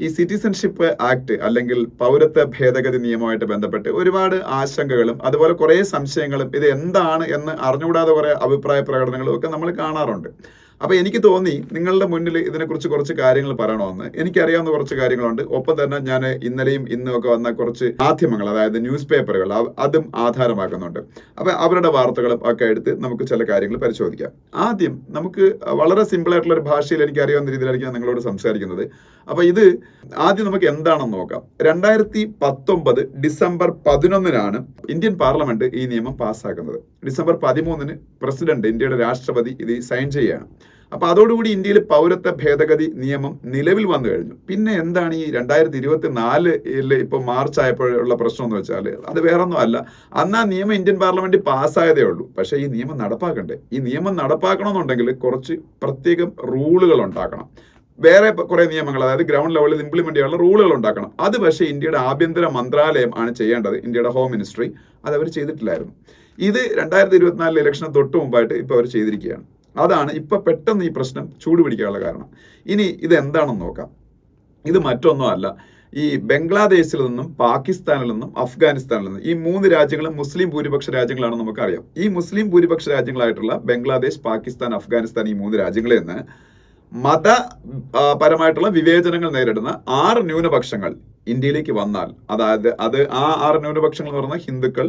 ഈ citizenship act അല്ലെങ്കിൽ പൗരത്വ ഭേദഗതി നിയമമായിട്ട് ബന്ധപ്പെട്ട് ഒരുപാട് ആശങ്കകളും അതുപോലെ കുറേ സംശയങ്ങളും ഇത് എന്താണ് എന്ന് അറിഞ്ഞുകൂടാതെ കുറേ അഭിപ്രായ പ്രകടനങ്ങളും ഒക്കെ നമ്മൾ കാണാറുണ്ട്. അപ്പൊ എനിക്ക് തോന്നി നിങ്ങളുടെ മുന്നിൽ ഇതിനെക്കുറിച്ച് കുറച്ച് കാര്യങ്ങൾ പറയണമെന്ന്. എനിക്കറിയാവുന്ന കുറച്ച് കാര്യങ്ങളുണ്ട്. ഒപ്പം തന്നെ ഞാൻ ഇന്നലെയും ഇന്നും ഒക്കെ വന്ന കുറച്ച് മാധ്യമങ്ങൾ അതായത് ന്യൂസ് പേപ്പറുകൾ അതും ആധാരമാക്കുന്നുണ്ട്. അപ്പൊ അവരുടെ വാർത്തകളും ഒക്കെ എടുത്ത് നമുക്ക് ചില കാര്യങ്ങൾ പരിശോധിക്കാം. ആദ്യം നമുക്ക് വളരെ സിമ്പിൾ ആയിട്ടുള്ള ഒരു ഭാഷയിൽ എനിക്ക് അറിയാവുന്ന രീതിയിലായിരിക്കും നിങ്ങളോട് സംസാരിക്കുന്നത്. അപ്പൊ ഇത് ആദ്യം നമുക്ക് എന്താണെന്ന് നോക്കാം. രണ്ടായിരത്തി പത്തൊമ്പത് ഡിസംബർ പതിനൊന്നിനാണ് ഇന്ത്യൻ പാർലമെന്റ് ഈ നിയമം പാസ്സാക്കുന്നത്. ഡിസംബർ പതിമൂന്നിന് പ്രസിഡന്റ് ഇന്ത്യയുടെ രാഷ്ട്രപതി ഇത് സൈൻ ചെയ്യുകയാണ്. അപ്പൊ അതോടുകൂടി ഇന്ത്യയിൽ പൗരത്വ ഭേദഗതി നിയമം നിലവിൽ വന്നു കഴിഞ്ഞു. പിന്നെ എന്താണ് ഈ രണ്ടായിരത്തി ഇരുപത്തി നാലിൽ ഇപ്പൊ മാർച്ച് ആയപ്പോഴുള്ള പ്രശ്നം എന്ന് വെച്ചാൽ അത് വേറൊന്നും അല്ല. അന്ന് ആ നിയമം ഇന്ത്യൻ പാർലമെന്റ് പാസ്സായതേ ഉള്ളൂ. പക്ഷേ ഈ നിയമം നടപ്പാക്കണ്ടേ? ഈ നിയമം നടപ്പാക്കണമെന്നുണ്ടെങ്കിൽ കുറച്ച് പ്രത്യേകം റൂളുകൾ ഉണ്ടാക്കണം. വേറെ കുറെ നിയമങ്ങൾ അതായത് ഗ്രൗണ്ട് ലെവലിൽ ഇംപ്ലിമെന്റ് ചെയ്യാനുള്ള റൂളുകൾ ഉണ്ടാക്കണം. അത് പക്ഷേ ഇന്ത്യയുടെ ആഭ്യന്തര മന്ത്രാലയം ആണ് ചെയ്യേണ്ടത് ഇന്ത്യയുടെ ഹോം മിനിസ്ട്രി അത് അവർ ചെയ്തിട്ടില്ലായിരുന്നു. ഇത് രണ്ടായിരത്തി ഇരുപത്തിനാലിലെ ഇലക്ഷന് തൊട്ട് മുമ്പായിട്ട് ഇപ്പൊ അവർ ചെയ്തിരിക്കുകയാണ്. അതാണ് ഇപ്പൊ പെട്ടെന്ന് ഈ പ്രശ്നം ചൂടുപിടിക്കാനുള്ള കാരണം. ഇനി ഇത് എന്താണെന്ന് നോക്കാം. ഇത് മറ്റൊന്നും അല്ല. ഈ ബംഗ്ലാദേശിൽ നിന്നും പാകിസ്ഥാനിൽ നിന്നും അഫ്ഗാനിസ്ഥാനിൽ നിന്നും ഈ മൂന്ന് രാജ്യങ്ങളും മുസ്ലിം ഭൂരിപക്ഷ രാജ്യങ്ങളാണെന്ന് നമുക്കറിയാം. ഈ മുസ്ലിം ഭൂരിപക്ഷ രാജ്യങ്ങളായിട്ടുള്ള ബംഗ്ലാദേശ് പാകിസ്ഥാൻ അഫ്ഗാനിസ്ഥാൻ ഈ മൂന്ന് രാജ്യങ്ങളിൽ നിന്ന് മത പരമായിട്ടുള്ള വിവേചനങ്ങൾ നേരിടുന്ന ആറ് ന്യൂനപക്ഷങ്ങൾ ഇന്ത്യയിലേക്ക് വന്നാൽ അതായത് അത് ആ ആറ് ന്യൂനപക്ഷങ്ങൾ എന്ന് പറഞ്ഞാൽ ഹിന്ദുക്കൾ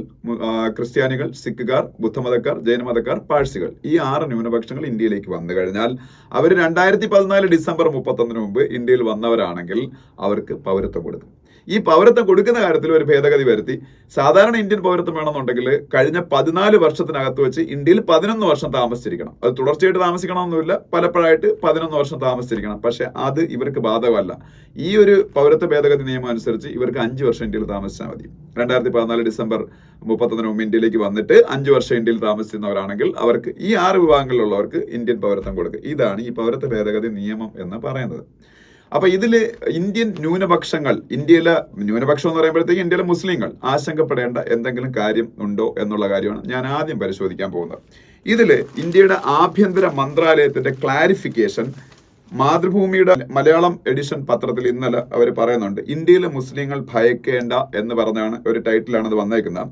ക്രിസ്ത്യാനികൾ സിഖുകാർ ബുദ്ധമതക്കാർ ജൈനമതക്കാർ പാഴ്സികൾ. ഈ ആറ് ന്യൂനപക്ഷങ്ങൾ ഇന്ത്യയിലേക്ക് വന്നു കഴിഞ്ഞാൽ അവർ രണ്ടായിരത്തി പതിനാല് ഡിസംബർ മുപ്പത്തൊന്നിന് മുമ്പ് ഇന്ത്യയിൽ വന്നവരാണെങ്കിൽ അവർക്ക് പൗരത്വം കൊടുക്കും. ഈ പൗരത്വം കൊടുക്കുന്ന കാര്യത്തിൽ ഒരു ഭേദഗതി വരുത്തി. സാധാരണ ഇന്ത്യൻ പൗരത്വം വേണമെന്നുണ്ടെങ്കിൽ കഴിഞ്ഞ പതിനാല് വർഷത്തിനകത്ത് വെച്ച് ഇന്ത്യയിൽ പതിനൊന്ന് വർഷം താമസിച്ചിരിക്കണം. അത് തുടർച്ചയായിട്ട് താമസിക്കണമെന്നില്ല. പലപ്പോഴായിട്ട് പതിനൊന്ന് വർഷം താമസിച്ചിരിക്കണം. പക്ഷെ അത് ഇവർക്ക് ബാധകമല്ല. ഈ ഒരു പൗരത്വ ഭേദഗതി നിയമം അനുസരിച്ച് ഇവർക്ക് അഞ്ച് വർഷം ഇന്ത്യയിൽ താമസിച്ചാൽ മതി. രണ്ടായിരത്തി പതിനാല് ഡിസംബർ മുപ്പത്തൊന്നിന് മുമ്പ് ഇന്ത്യയിലേക്ക് വന്നിട്ട് അഞ്ച് വർഷം ഇന്ത്യയിൽ താമസിക്കുന്നവരാണെങ്കിൽ അവർക്ക് ഈ ആറ് വിഭാഗങ്ങളിലുള്ളവർക്ക് ഇന്ത്യൻ പൗരത്വം കൊടുക്കുക. ഇതാണ് ഈ പൗരത്വ ഭേദഗതി നിയമം എന്ന് പറയുന്നത്. അപ്പൊ ഇതിൽ ഇന്ത്യൻ ന്യൂനപക്ഷങ്ങൾ ഇന്ത്യയിലെ ന്യൂനപക്ഷം എന്ന് പറയുമ്പോഴത്തേക്ക് ഇന്ത്യയിലെ മുസ്ലിങ്ങൾ ആശങ്കപ്പെടേണ്ട എന്തെങ്കിലും കാര്യം ഉണ്ടോ എന്നുള്ള കാര്യമാണ് ഞാൻ ആദ്യം പരിശോധിക്കാൻ പോകുന്നത്. ഇതിൽ ഇന്ത്യയുടെ ആഭ്യന്തര മന്ത്രാലയത്തിന്റെ ക്ലാരിഫിക്കേഷൻ മാതൃഭൂമിയുടെ മലയാളം എഡിഷൻ പത്രത്തിൽ ഇന്നലെ അവർ പറയുന്നുണ്ട് ഇന്ത്യയിലെ മുസ്ലിങ്ങൾ ഭയക്കേണ്ട എന്ന് പറഞ്ഞാണ് ഒരു ടൈറ്റിലാണ് അത് വന്നേക്കുന്നത്.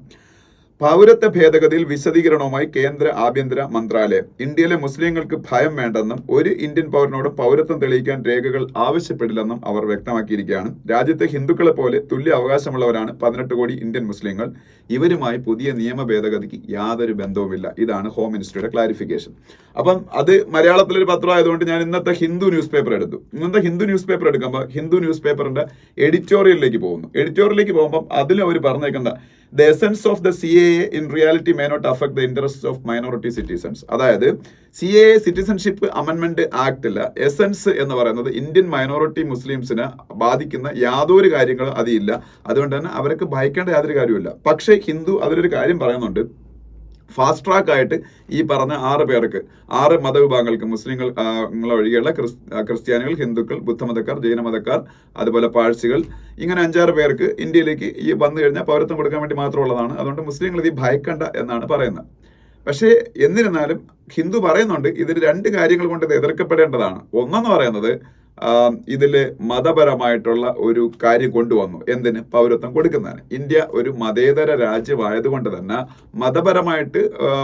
പൗരത്വ ഭേദഗതിയിൽ വിശദീകരണവുമായി കേന്ദ്ര ആഭ്യന്തര മന്ത്രാലയം. ഇന്ത്യയിലെ മുസ്ലിങ്ങൾക്ക് ഭയം വേണ്ടെന്നും ഒരു ഇന്ത്യൻ പൗരനോട് പൗരത്വം തെളിയിക്കാൻ രേഖകൾ ആവശ്യപ്പെടില്ലെന്നും അവർ വ്യക്തമാക്കിയിരിക്കുകയാണ്. രാജ്യത്തെ ഹിന്ദുക്കളെ പോലെ തുല്യ അവകാശമുള്ളവരാണ് പതിനെട്ട് കോടി ഇന്ത്യൻ മുസ്ലിങ്ങൾ. ഇവരുമായി പുതിയ നിയമ ഭേദഗതിക്ക് യാതൊരു ബന്ധവുമില്ല. ഇതാണ് ഹോം മിനിസ്ട്രിയുടെ ക്ലാരിഫിക്കേഷൻ അപ്പം അത് മലയാളത്തിലൊരു പത്രമായതുകൊണ്ട് ഞാൻ ഇന്നത്തെ ഹിന്ദു ന്യൂസ് പേപ്പർ എടുത്തു. ഇന്നത്തെ ഹിന്ദു ന്യൂസ് പേപ്പർ എടുക്കുമ്പോൾ ഹിന്ദു ന്യൂസ് പേപ്പറിന്റെ എഡിറ്റോറിയലിലേക്ക് പോകുന്നു. എഡിറ്റോറിയലിലേക്ക് പോകുമ്പോൾ അതിൽ അവർ പറഞ്ഞേക്കുന്ന the essence of the C A in reality may not affect the interest of minority citizens അതായത് സി എ സിറ്റിസൺഷിപ്പ് അമെന്റ്മെന്റ് ആക്ടിൽ എസെൻസ് എന്ന് പറയുന്നത് ഇന്ത്യൻ മൈനോറിറ്റി മുസ്ലിംസിനെ ബാധിക്കുന്ന യാതൊരു കാര്യങ്ങളും അതില്ല അതുകൊണ്ട് തന്നെ അവർക്ക് ഭയക്കേണ്ട യാതൊരു കാര്യമില്ല പക്ഷേ ഹിന്ദു അതിലൊരു കാര്യം പറയുന്നുണ്ട്. ഫാസ്റ്റ് ട്രാക്ക് ആയിട്ട് ഈ പറഞ്ഞ ആറ് പേർക്ക് ആറ് മതവിഭാഗങ്ങൾക്ക് മുസ്ലിങ്ങൾ ഒഴികെയുള്ള ക്രിസ്ത്യാനികൾ ഹിന്ദുക്കൾ ബുദ്ധമതക്കാർ ജൈനമതക്കാർ അതുപോലെ പാഴ്സികൾ ഇങ്ങനെ അഞ്ചാറ് പേർക്ക് ഇന്ത്യയിലേക്ക് ഈ വന്നു കഴിഞ്ഞാൽ പൗരത്വം കൊടുക്കാൻ വേണ്ടി മാത്രമുള്ളതാണ്. അതുകൊണ്ട് മുസ്ലിങ്ങൾ ഇത് ഭയക്കണ്ട എന്നാണ് പറയുന്നത്. പക്ഷേ എന്നിരുന്നാലും ഹിന്ദു പറയുന്നുണ്ട് ഇതിൽ രണ്ട് കാര്യങ്ങൾ കൊണ്ട് ഇത് എതിർക്കപ്പെടേണ്ടതാണ്. ഒന്നെന്ന് പറയുന്നത് ആ, ഇതിൽ മതപരമായിട്ടുള്ള ഒരു കാര്യം കൊണ്ടുവന്നു. എന്തിന്? പൗരത്വം കൊടുക്കുന്നതിന്. ഇന്ത്യ ഒരു മതേതര രാജ്യമായതുകൊണ്ട് തന്നെ മതപരമായിട്ട്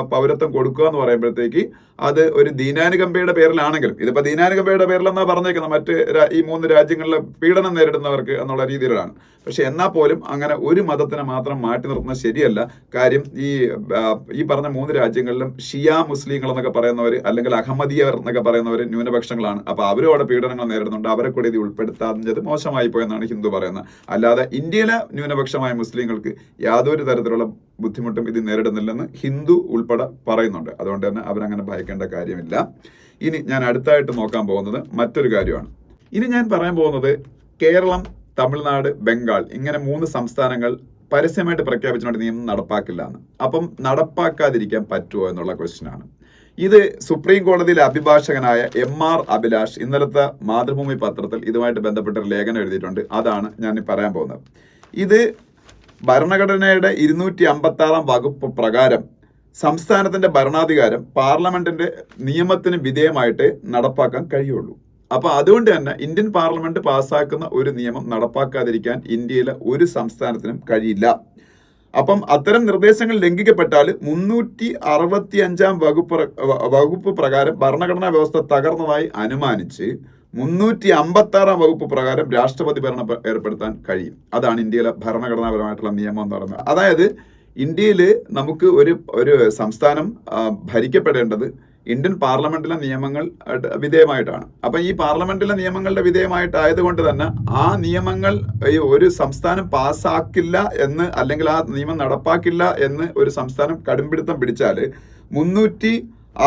പൗരത്വം കൊടുക്കുക എന്ന് പറയുമ്പോഴത്തേക്ക് അത് ഒരു ദീനാനുകമ്പയുടെ പേരിലാണെങ്കിലും ഇതിപ്പോൾ ദീനാനുകമ്പയുടെ പേരിലെന്നാണ് പറഞ്ഞേക്കുന്നത്. മറ്റ് ഈ മൂന്ന് രാജ്യങ്ങളിലെ പീഡനം നേരിടുന്നവർക്ക് എന്നുള്ള രീതിയിലാണ്. പക്ഷെ എന്നാൽ പോലും അങ്ങനെ ഒരു മതത്തിനെ മാത്രം മാറ്റി നിർത്തുന്നത് ശരിയല്ല. കാര്യം ഈ ഈ പറഞ്ഞ മൂന്ന് രാജ്യങ്ങളിലും ഷിയ മുസ്ലിങ്ങൾ എന്നൊക്കെ പറയുന്നവർ അല്ലെങ്കിൽ അഹമ്മദിയർ എന്നൊക്കെ പറയുന്നവർ ന്യൂനപക്ഷങ്ങളാണ്. അപ്പോൾ അവരും അവിടെ പീഡനങ്ങൾ നേരിടുന്നുണ്ട് അവരെ കൂടി ഇത് ഉൾപ്പെടുത്താഞ്ഞത് മോശമായി പോയെന്നാണ് ഹിന്ദു പറയുന്നത്. അല്ലാതെ ഇന്ത്യയിലെ ന്യൂനപക്ഷമായ മുസ്ലിങ്ങൾക്ക് യാതൊരു തരത്തിലുള്ള ബുദ്ധിമുട്ടും ഇത് നേരിടുന്നില്ലെന്ന് ഹിന്ദു ഉൾപ്പെടെ പറയുന്നുണ്ട്. അതുകൊണ്ട് തന്നെ അവരങ്ങനെ ഭയക്കേണ്ട കാര്യമില്ല. ഇനി ഞാൻ അടുത്തായിട്ട് നോക്കാൻ പോകുന്നത് മറ്റൊരു കാര്യമാണ്. ഇനി ഞാൻ പറയാൻ പോകുന്നത് കേരളം തമിഴ്നാട് ബംഗാൾ ഇങ്ങനെ മൂന്ന് സംസ്ഥാനങ്ങൾ പരസ്യമായിട്ട് പ്രഖ്യാപിച്ചുകൊണ്ട് നിയമം നടപ്പാക്കില്ല എന്ന്. അപ്പം നടപ്പാക്കാതിരിക്കാൻ പറ്റുമോ എന്നുള്ള ക്വസ്റ്റ്യൻ ആണ്. ഇത് സുപ്രീം കോടതിയിലെ അഭിഭാഷകനായ എം ആർ അഭിലാഷ് ഇന്നലത്തെ മാതൃഭൂമി പത്രത്തിൽ ഇതുമായിട്ട് ബന്ധപ്പെട്ട ഒരു ലേഖനം എഴുതിയിട്ടുണ്ട്. അതാണ് ഞാൻ പറയാൻ പോകുന്നത്. ഇത് ഭരണഘടനയുടെ ഇരുന്നൂറ്റി അമ്പത്തി ആറാം വകുപ്പ് പ്രകാരം സംസ്ഥാനത്തിന്റെ ഭരണാധികാരം പാർലമെന്റിന്റെ നിയമത്തിന് വിധേയമായിട്ട് നടപ്പാക്കാൻ കഴിയുള്ളൂ. അപ്പൊ അതുകൊണ്ട് തന്നെ ഇന്ത്യൻ പാർലമെന്റ് പാസ്സാക്കുന്ന ഒരു നിയമം നടപ്പാക്കാതിരിക്കാൻ ഇന്ത്യയിലെ ഒരു സംസ്ഥാനത്തിനും കഴിയില്ല. അപ്പം അത്തരം നിർദ്ദേശങ്ങൾ ലംഘിക്കപ്പെട്ടാൽ മുന്നൂറ്റി അറുപത്തി അഞ്ചാം വകുപ്പ് വകുപ്പ് പ്രകാരം ഭരണഘടനാ വ്യവസ്ഥ തകർന്നതായി അനുമാനിച്ച് മുന്നൂറ്റി അമ്പത്തി ആറാം വകുപ്പ് പ്രകാരം രാഷ്ട്രപതി ഭരണം ഏർപ്പെടുത്താൻ കഴിയും. അതാണ് ഇന്ത്യയിലെ ഭരണഘടനാപരമായിട്ടുള്ള നിയമം എന്ന് പറയുന്നത്. അതായത് ഇന്ത്യയിൽ നമുക്ക് ഒരു ഒരു സംസ്ഥാനം ഭരിക്കപ്പെടേണ്ടത് ഇന്ത്യൻ പാർലമെന്റിലെ നിയമങ്ങൾ വിധേയമായിട്ടാണ്. അപ്പൊ ഈ പാർലമെന്റിലെ നിയമങ്ങളുടെ വിധേയമായിട്ടായതുകൊണ്ട് തന്നെ ആ നിയമങ്ങൾ ഒരു സംസ്ഥാനം പാസ്സാക്കില്ല എന്ന് അല്ലെങ്കിൽ ആ നിയമം നടപ്പാക്കില്ല എന്ന് ഒരു സംസ്ഥാനം കടുംപിടുത്തം പിടിച്ചാൽ മുന്നൂറ്റി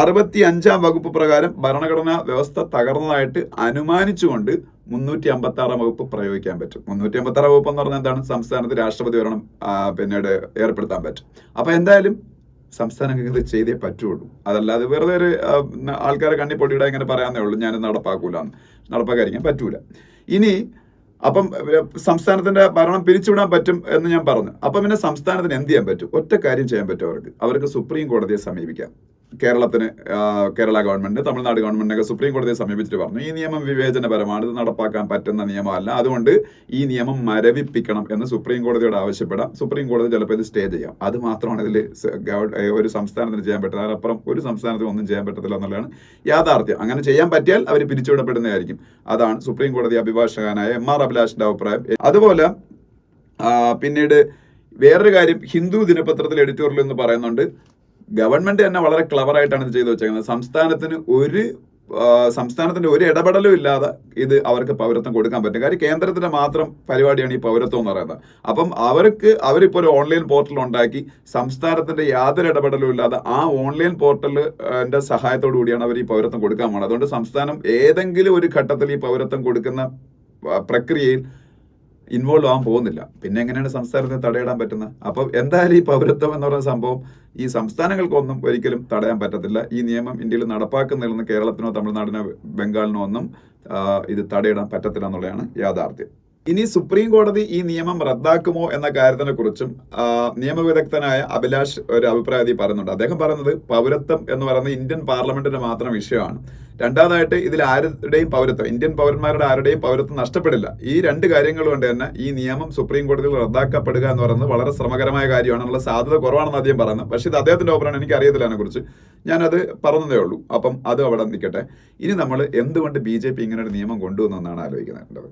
അറുപത്തി അഞ്ചാം വകുപ്പ് പ്രകാരം ഭരണഘടനാ വ്യവസ്ഥ തകർന്നതായിട്ട് അനുമാനിച്ചുകൊണ്ട് മുന്നൂറ്റി അമ്പത്തി ആറാം വകുപ്പ് പ്രയോഗിക്കാൻ പറ്റും. മുന്നൂറ്റി അമ്പത്തി ആറാം വകുപ്പ് എന്ന് പറഞ്ഞാൽ എന്താണ്? സംസ്ഥാനത്ത് രാഷ്ട്രപതി ഭരണം പിന്നീട് ഏർപ്പെടുത്താൻ പറ്റും. അപ്പൊ എന്തായാലും സംസ്ഥാനങ്ങൾക്ക് ഇത് ചെയ്തേ പറ്റുള്ളൂ. അതല്ലാതെ വെറുതെ ഒരു ആൾക്കാരെ കണ്ണി പൊടിയിടാൻ ഇങ്ങനെ പറയാന്നേ ഉള്ളൂ. ഞാൻ നടപ്പാക്കൂല നടപ്പാക്കാതിരിക്കാൻ പറ്റൂല. ഇനി അപ്പം സംസ്ഥാനത്തിന്റെ ഭരണം പിരിച്ചുവിടാൻ പറ്റും എന്ന് ഞാൻ പറഞ്ഞു. അപ്പം പിന്നെ സംസ്ഥാനത്തിന് എന്ത് ചെയ്യാൻ പറ്റും? ഒറ്റ കാര്യം ചെയ്യാൻ പറ്റും അവർക്ക്. അവർക്ക് സുപ്രീം കോടതിയെ സമീപിക്കാം. കേരളത്തിന് കേരള ഗവൺമെന്റ് തമിഴ്നാട് ഗവൺമെന്റിനൊക്കെ സുപ്രീം കോടതിയെ സമീപിച്ചിട്ട് പറഞ്ഞു ഈ നിയമം വിവേചനപരമാണ് ഇത് നടപ്പാക്കാൻ പറ്റുന്ന നിയമമല്ല. അതുകൊണ്ട് ഈ നിയമം മരവിപ്പിക്കണം എന്ന് സുപ്രീം കോടതിയോട് ആവശ്യപ്പെടാം. സുപ്രീം കോടതി ചിലപ്പോൾ ഇത് സ്റ്റേ ചെയ്യാം. അത് മാത്രമാണ് ഇതിൽ ഒരു സംസ്ഥാനത്തിന് ചെയ്യാൻ പറ്റുന്നത്. അതിനപ്പുറം ഒരു സംസ്ഥാനത്തിന് ഒന്നും ചെയ്യാൻ പറ്റത്തില്ല എന്നുള്ളതാണ് യാഥാർത്ഥ്യം. അങ്ങനെ ചെയ്യാൻ പറ്റിയാൽ അവർ പിരിച്ചുവിടപ്പെടുന്നതായിരിക്കും. അതാണ് സുപ്രീം കോടതി അഭിഭാഷകനായ എം ആർ അഭിലാഷിന്റെ അഭിപ്രായം. അതുപോലെ പിന്നീട് വേറൊരു കാര്യം ഹിന്ദു ദിനപത്രത്തിൽ എഡിറ്റോറിയൽ എന്ന് പറയുന്നുണ്ട്. ഗവൺമെന്റ് തന്നെ വളരെ ക്ലവർ ആയിട്ടാണ് ഇത് ചെയ്തു വെച്ചേക്കുന്നത്. സംസ്ഥാനത്തിന് ഒരു സംസ്ഥാനത്തിന്റെ ഒരു ഇടപെടലും ഇല്ലാതെ ഇത് അവർക്ക് പൗരത്വം കൊടുക്കാൻ പറ്റും കാര്യം കേന്ദ്രത്തിന്റെ മാത്രം പരിപാടിയാണ് ഈ പൗരത്വം എന്ന് പറയുന്നത്. അപ്പം അവർക്ക് അവരിപ്പോൾ ഒരു ഓൺലൈൻ പോർട്ടൽ ഉണ്ടാക്കി സംസ്ഥാനത്തിന്റെ യാതൊരു ഇടപെടലും ഇല്ലാതെ ആ ഓൺലൈൻ പോർട്ടലിന്റെ സഹായത്തോടു കൂടിയാണ് അവർ ഈ പൗരത്വം കൊടുക്കാൻ പോകുന്നത് അതുകൊണ്ട് സംസ്ഥാനം ഏതെങ്കിലും ഒരു ഘട്ടത്തിൽ ഈ പൗരത്വം കൊടുക്കുന്ന പ്രക്രിയയിൽ ഇൻവോൾവ് ആവാൻ പോകുന്നില്ല. പിന്നെ എങ്ങനെയാണ് സംസ്ഥാനത്തെ തടയിടാൻ പറ്റുന്നത്? അപ്പോൾ എന്തായാലും ഈ പൗരത്വം എന്ന് പറയുന്ന സംഭവം ഈ സംസ്ഥാനങ്ങൾക്കൊന്നും ഒരിക്കലും തടയാൻ പറ്റത്തില്ല. ഈ നിയമം ഇന്ത്യയിൽ നടപ്പാക്കുന്നതിൽ നിന്ന് കേരളത്തിനോ തമിഴ്നാടിനോ ബംഗാളിനോ ഒന്നും ഇത് തടയിടാൻ പറ്റത്തില്ല എന്നുള്ളതാണ് യാഥാർത്ഥ്യം. ഇനി സുപ്രീം കോടതി ഈ നിയമം റദ്ദാക്കുമോ എന്ന കാര്യത്തിനെ കുറിച്ചും നിയമവിദഗ്ധനായ അഭിലാഷ് ഒരു അഭിപ്രായത്തിൽ പറയുന്നുണ്ട്. അദ്ദേഹം പറയുന്നത് പൗരത്വം എന്ന് പറയുന്നത് ഇന്ത്യൻ പാർലമെന്റിന്റെ മാത്രം വിഷയമാണ്. രണ്ടാമതായിട്ട് ഇതിൽ ആരുടെയും പൗരത്വം ഇന്ത്യൻ പൗരന്മാരുടെ ആരുടെയും പൗരത്വം നഷ്ടപ്പെടില്ല. ഈ രണ്ട് കാര്യങ്ങൾ കൊണ്ട് തന്നെ ഈ നിയമം സുപ്രീം കോടതിയിൽ റദ്ദാക്കപ്പെടുക എന്ന് പറയുന്നത് വളരെ ശ്രമകരമായ കാര്യമാണ്. എന്നുള്ള സാധ്യത കുറവാണെന്ന് അദ്ദേഹം പറയുന്നത് പക്ഷേ ഇത് അദ്ദേഹത്തിന്റെ ഓപ്പറാണ് എനിക്ക് അറിയത്തില്ല അതിനെക്കുറിച്ച്. ഞാനത് പറഞ്ഞതേ ഉള്ളൂ. അപ്പം അത് അവിടെ നിൽക്കട്ടെ. ഇനി നമ്മൾ എന്തുകൊണ്ട് ബി ജെ പി ഇങ്ങനെ ഒരു നിയമം കൊണ്ടുവന്നെന്നാണ് ആലോചിക്കുന്നത്.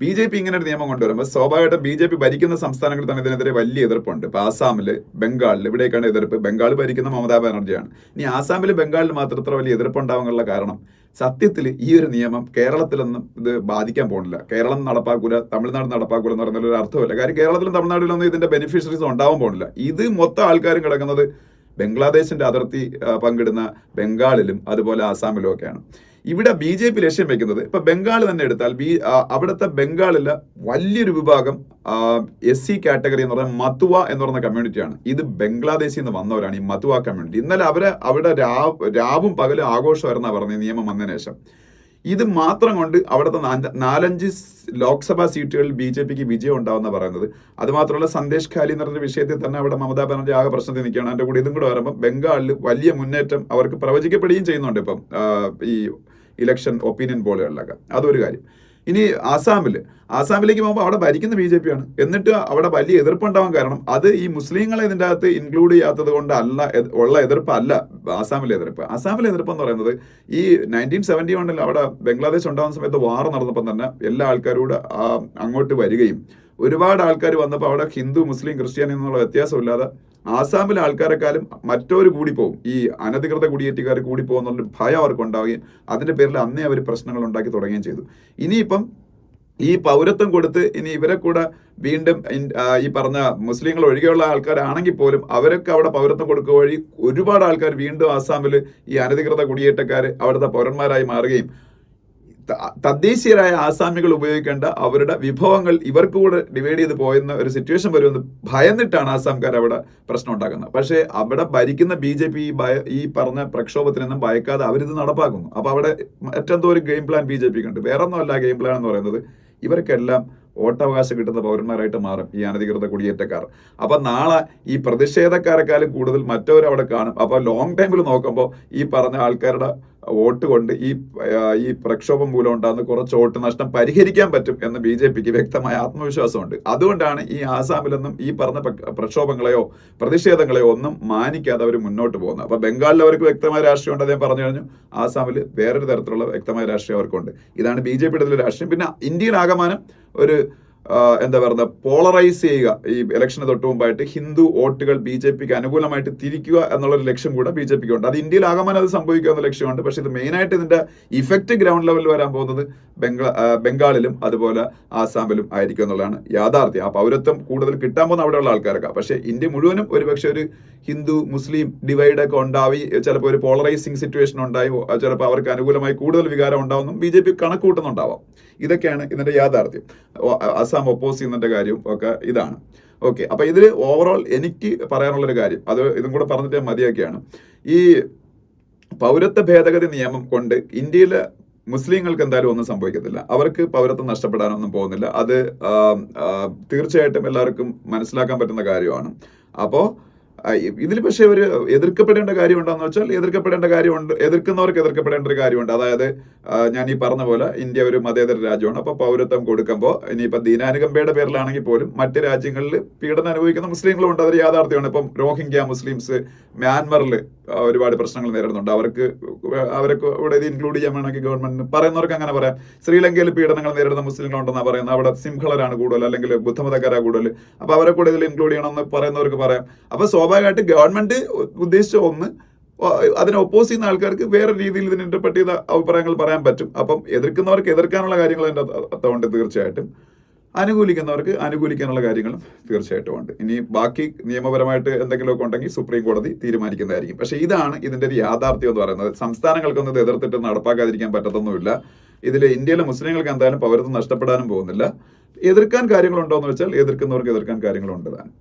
ബി ജെ പി ഇങ്ങനെ ഒരു നിയമം കൊണ്ടുവരുമ്പോൾ സ്വാഭാവികമായിട്ടും ബി ജെ പി ഭരിക്കുന്ന സംസ്ഥാനങ്ങളിൽ തന്നെ ഇതിനെതിരെ വലിയ എതിർപ്പുണ്ട്. ഇപ്പൊ ആസാമിൽ ബംഗാളിൽ ഇവിടേക്കാണ് എതിർപ്പ്. ബംഗാൾ ഭരിക്കുന്ന മമതാ ബാനർജിയാണ്. ഇനി ആസാമിലും ബംഗാളിൽ മാത്രം ഇത്ര വലിയ എതിർപ്പുണ്ടാവാനുള്ള കാരണം സത്യത്തിൽ ഈ ഒരു നിയമം കേരളത്തിലൊന്നും ഇത് ബാധിക്കാൻ പോകുന്നില്ല. കേരളം നടപ്പാക്കൂല തമിഴ്നാട് നടപ്പാക്കൂല എന്ന് പറയുന്ന ഒരു അർത്ഥമില്ല കാര്യം കേരളത്തിലും തമിഴ്നാട്ടിലൊന്നും ഇതിന്റെ ബെനിഫിഷ്യറീസ് ഉണ്ടാവാൻ പോകുന്നില്ല. ഇത് മൊത്തം ആൾക്കാരും കിടക്കുന്നത് ബംഗ്ലാദേശിന്റെ അതിർത്തി പങ്കിടുന്ന ബംഗാളിലും അതുപോലെ ആസാമിലും ഒക്കെയാണ്. ഇവിടെ ബി ജെ പി ലക്ഷ്യം വെക്കുന്നത് ഇപ്പൊ ബംഗാൾ തന്നെ എടുത്താൽ ബി അവിടുത്തെ ബംഗാളിലെ വലിയൊരു വിഭാഗം എസ് സി കാറ്റഗറി എന്ന് പറയുന്നത് മത്തുവ എന്ന് പറയുന്ന കമ്മ്യൂണിറ്റിയാണ് ഇത് ബംഗ്ലാദേശിൽ നിന്ന് വന്നവരാണ് ഈ മത്തുവ കമ്മ്യൂണിറ്റി ഇന്നലെ അവരെ അവിടെ രാവ് പകലും ആഘോഷമായിരുന്നാ പറഞ്ഞ നിയമം വന്നതിന് ശേഷം. ഇത് മാത്രം കൊണ്ട് അവിടുത്തെ നാലഞ്ച് ലോക്സഭാ സീറ്റുകളിൽ ബി ജെ പിക്ക് വിജയം ഉണ്ടാവുന്ന പറയുന്നത്. അത് മാത്രമല്ല സന്ദേശ് ഖാലി എന്ന് പറഞ്ഞ വിഷയത്തിൽ തന്നെ അവിടെ മമതാ ബാനർജി ആകെ പ്രശ്നത്തിൽ നിൽക്കുകയാണ്. അതിന്റെ കൂടെ ഇതും കൂടെ വരുമ്പോൾ ബംഗാളിൽ വലിയ മുന്നേറ്റം അവർക്ക് പ്രവചിക്കപ്പെടുകയും ചെയ്യുന്നുണ്ട് ഇപ്പം ഈ ഇലക്ഷൻ ഒപ്പീനിയൻ പോലെയുള്ളതൊക്കെ. അതൊരു കാര്യം. ഇനി ആസാമിൽ ആസാമിലേക്ക് പോകുമ്പോൾ അവിടെ ഭരിക്കുന്ന ബി ജെ പി ആണ് എന്നിട്ട് അവിടെ വലിയ എതിർപ്പുണ്ടാവാൻ കാരണം അത് ഈ മുസ്ലിങ്ങളെ ഇതിന്റെ അകത്ത് ഇൻക്ലൂഡ് ചെയ്യാത്തത് കൊണ്ട് അല്ല ഉള്ള എതിർപ്പ് അല്ല ആസാമിലെ എതിർപ്പ്. ആസാമിലെ എതിർപ്പ് എന്ന് പറയുന്നത് ഈ നയന്റീൻ സെവന്റി വണ്ണിൽ അവിടെ ബംഗ്ലാദേശ് ഉണ്ടാകുന്ന സമയത്ത് വാർ നടന്നപ്പം തന്നെ എല്ലാ ആൾക്കാരോട് അങ്ങോട്ട് വരികയും ഒരുപാട് ആൾക്കാർ വന്നപ്പോൾ അവിടെ ഹിന്ദു മുസ്ലിം ക്രിസ്ത്യൻ എന്നുള്ള വ്യത്യാസമില്ലാതെ ആസാമിലെ ആൾക്കാരെക്കാളും മറ്റൊരു കൂടി പോകും ഈ അനധികൃത കുടിയേറ്റക്കാർ കൂടി പോകുന്നുള്ള ഭയം അവർക്ക് ഉണ്ടാവുകയും അതിന്റെ പേരിൽ അന്നേ അവർ പ്രശ്നങ്ങൾ ഉണ്ടാക്കി തുടങ്ങുകയും ചെയ്തു. ഇനിയിപ്പം ഈ പൗരത്വം കൊടുത്ത് ഇനി ഇവരെ കൂടെ വീണ്ടും ഈ പറഞ്ഞ മുസ്ലിങ്ങൾ ഒഴികെയുള്ള ആൾക്കാരാണെങ്കിൽ പോലും അവരൊക്കെ അവിടെ പൗരത്വം കൊടുക്കുക വഴി ഒരുപാട് ആൾക്കാർ വീണ്ടും ആസാമിൽ ഈ അനധികൃത കുടിയേറ്റക്കാർ അവിടുത്തെ പൗരന്മാരായി മാറുകയും തദ്ദേശീയരായ ആസാമികൾ ഉപയോഗിക്കേണ്ട അവരുടെ വിഭവങ്ങൾ ഇവർക്ക് കൂടെ ഡിവൈഡ് ചെയ്ത് പോയെന്ന ഒരു സിറ്റുവേഷൻ വരുമെന്ന് ഭയന്നിട്ടാണ് ആസാംകാർ അവിടെ പ്രശ്നം ഉണ്ടാക്കുന്നത്. പക്ഷേ അവിടെ ഭരിക്കുന്ന ബി ജെ പി ഈ പറഞ്ഞ പ്രക്ഷോഭത്തിനൊന്നും ഭയക്കാതെ അവരിത് നടപ്പാക്കുന്നു. അപ്പൊ അവിടെ മറ്റെന്തോ ഒരു ഗെയിം പ്ലാൻ ബി ജെ പിക്ക് ഉണ്ട് വേറെ ഒന്നുമല്ല ഗെയിം പ്ലാൻ എന്ന് പറയുന്നത് ഇവർക്കെല്ലാം വോട്ടവകാശം കിട്ടുന്ന പൗരന്മാരായിട്ട് മാറും ഈ അനധികൃത കുടിയേറ്റക്കാർ. അപ്പൊ നാളെ ഈ പ്രതിഷേധക്കാരെക്കാളും കൂടുതൽ മറ്റവരവിടെ കാണും. അപ്പൊ ലോങ് ടൈമിൽ നോക്കുമ്പോൾ ഈ പറഞ്ഞ ആൾക്കാരുടെ വോട്ട് കൊണ്ട് ഈ ഈ പ്രക്ഷോഭം മൂലം ഉണ്ടാകുന്ന കുറച്ച് വോട്ട് നഷ്ടം പരിഹരിക്കാൻ പറ്റും എന്ന് ബി ജെ പിക്ക് വ്യക്തമായ ആത്മവിശ്വാസമുണ്ട്. അതുകൊണ്ടാണ് ഈ ആസാമിലൊന്നും ഈ പറഞ്ഞ പ്രക്ഷോഭങ്ങളെയോ പ്രതിഷേധങ്ങളെയോ ഒന്നും മാനിക്കാതെ അവർ മുന്നോട്ട് പോകുന്നത്. അപ്പൊ ബംഗാളിൽ അവർക്ക് വ്യക്തമായ രാഷ്ട്രീയം ഉണ്ട് അദ്ദേഹം പറഞ്ഞു കഴിഞ്ഞു. ആസാമിൽ വേറൊരു തരത്തിലുള്ള വ്യക്തമായ രാഷ്ട്രീയം അവർക്കുണ്ട്. ഇതാണ് ബി ജെ പിയുടെ രാഷ്ട്രീയം. പിന്നെ ഇന്ത്യയിൽ ആകമാനം ഒരു എന്താ പറയുക പോളറൈസ് ചെയ്യുക. ഈ ഇലക്ഷന് തൊട്ട് മുമ്പായിട്ട് ഹിന്ദു വോട്ടുകൾ ബി ജെ പിക്ക് അനുകൂലമായിട്ട് തിരിക്കുക എന്നുള്ളൊരു ലക്ഷ്യം കൂടെ ബി ജെ പിക്ക് ഉണ്ട് അത് ഇന്ത്യയിൽ ആകമാനം അത് സംഭവിക്കുക എന്ന ലക്ഷ്യമുണ്ട്. പക്ഷേ ഇത് മെയിനായിട്ട് ഇതിന്റെ ഇഫക്റ്റ് ഗ്രൗണ്ട് ലെവലിൽ വരാൻ പോകുന്നത് ബംഗാ ബംഗാളിലും അതുപോലെ ആസാമിലും ആയിരിക്കും എന്നുള്ളതാണ് യാഥാർത്ഥ്യം. ആ പൗരത്വം കൂടുതൽ കിട്ടാൻ പോകുന്ന അവിടെയുള്ള ആൾക്കാരൊക്കെ. പക്ഷേ ഇന്ത്യ മുഴുവനും ഒരുപക്ഷെ ഒരു ഹിന്ദു മുസ്ലിം ഡിവൈഡ് ഒക്കെ ഉണ്ടായി. ചിലപ്പോൾ ഒരു പോളറൈസിങ് സിറ്റുവേഷൻ ഉണ്ടായി. ചിലപ്പോൾ അവർക്ക് അനുകൂലമായി കൂടുതൽ വികാരം ഉണ്ടാവുമെന്നും ബി ജെ പി കണക്കൂട്ടുന്നുണ്ടാവാം ഇതൊക്കെയാണ് ഇതിന്റെ യാഥാർത്ഥ്യം. അസാം ഒപ്പോസ് ചെയ്യുന്നതിന്റെ കാര്യവും ഒക്കെ ഇതാണ്. ഓക്കെ അപ്പോൾ ഇതിൽ ഓവറോൾ എനിക്ക് പറയാനുള്ള ഒരു കാര്യം അത് ഇതും കൂടെ പറഞ്ഞിട്ട് മതിയാക്കിയാണ്. ഈ പൗരത്വ ഭേദഗതി നിയമം കൊണ്ട് ഇന്ത്യയിലെ മുസ്ലിങ്ങൾക്ക് എന്തായാലും ഒന്നും സംഭവിക്കത്തില്ല. അവർക്ക് പൗരത്വം നഷ്ടപ്പെടാനൊന്നും പോകുന്നില്ല. അത് ആ, ആ, തീർച്ചയായിട്ടും എല്ലാവർക്കും മനസ്സിലാക്കാൻ പറ്റുന്ന കാര്യമാണ്. അപ്പോൾ ഇതിൽ പക്ഷേ ഒരു എതിർക്കപ്പെടേണ്ട കാര്യം ഉണ്ടോന്ന് വെച്ചാൽ എതിർക്കപ്പെടേണ്ട കാര്യമുണ്ട് എതിർക്കുന്നവർക്ക് എതിർക്കപ്പെടേണ്ട ഒരു കാര്യമുണ്ട്. അതായത് ഞാൻ ഈ പറഞ്ഞ പോലെ ഇന്ത്യ ഒരു മതേതര രാജ്യമാണ് അപ്പോൾ പൗരത്വം കൊടുക്കുമ്പോൾ ഇനിയിപ്പോൾ ദീനാനുകമ്പയുടെ പേരിലാണെങ്കിൽ പോലും മറ്റ് രാജ്യങ്ങളിൽ പീഡനം അനുഭവിക്കുന്ന മുസ്ലിങ്ങളും ഉണ്ട്. അതൊരു യാഥാർത്ഥ്യമാണ്. ഇപ്പം റോഹിംഗ്യ മുസ്ലിംസ് മ്യാൻമറിൽ ഒരുപാട് പ്രശ്നങ്ങൾ നേരിടുന്നുണ്ട്. അവർക്ക് അവരൊക്കെ ഇവിടെ ഇത് ഇൻക്ലൂഡ് ചെയ്യാൻ വേണമെങ്കിൽ ഗവൺമെന്റിന് പറയുന്നവർക്ക് അങ്ങനെ പറയാം. ശ്രീലങ്കയിൽ പീഡനങ്ങൾ നേരിടുന്ന മുസ്ലിങ്ങളുണ്ടെന്നാണ് പറയുന്നത്. അവിടെ സിംഹളരാണ് കൂടുതൽ അല്ലെങ്കിൽ ബുദ്ധമതക്കാരാണ് കൂടുതൽ. അപ്പൊ അവരെ കൂടെ ഇതിൽ ഇൻക്ലൂഡ് ചെയ്യണമെന്ന് പറയുന്നവർക്ക് പറയാം. അപ്പൊ സ്വാഭാവികമായിട്ട് ഗവൺമെന്റ് ഉദ്ദേശിച്ച ഒന്ന് അതിനെ ഒപ്പോസ് ചെയ്യുന്ന ആൾക്കാർക്ക് വേറെ രീതിയിൽ ഇതിനെ ഇന്റർപ്രറ്റ് ചെയ്ത അഭിപ്രായങ്ങൾ പറയാൻ പറ്റും. അപ്പം എതിർക്കുന്നവർക്ക് എതിർക്കാനുള്ള കാര്യങ്ങൾ അതിന്റെ അകത്തുണ്ട് തീർച്ചയായിട്ടും. അനുകൂലിക്കുന്നവർക്ക് അനുകൂലിക്കാനുള്ള കാര്യങ്ങളും തീർച്ചയായിട്ടും ഉണ്ട്. ഇനി ബാക്കി നിയമപരമായിട്ട് എന്തെങ്കിലുമൊക്കെ ഉണ്ടെങ്കിൽ സുപ്രീം കോടതി തീരുമാനിക്കുന്നതായിരിക്കും. പക്ഷേ ഇതാണ് ഇതിന്റെ ഒരു യാഥാർത്ഥ്യം എന്ന് പറയുന്നത്. സംസ്ഥാനങ്ങൾക്കൊന്നും ഇത് എതിർത്തിട്ട് നടപ്പാക്കാതിരിക്കാൻ പറ്റത്തൊന്നുമില്ല. ഇതിൽ ഇന്ത്യയിലെ മുസ്ലിങ്ങൾക്ക് എന്തായാലും പൗരത്വം നഷ്ടപ്പെടാനും പോകുന്നില്ല. എതിർക്കാൻ കാര്യങ്ങളുണ്ടോ എന്ന് വെച്ചാൽ എതിർക്കുന്നവർക്ക് എതിർക്കാൻ കാര്യങ്ങളുണ്ട് താനും.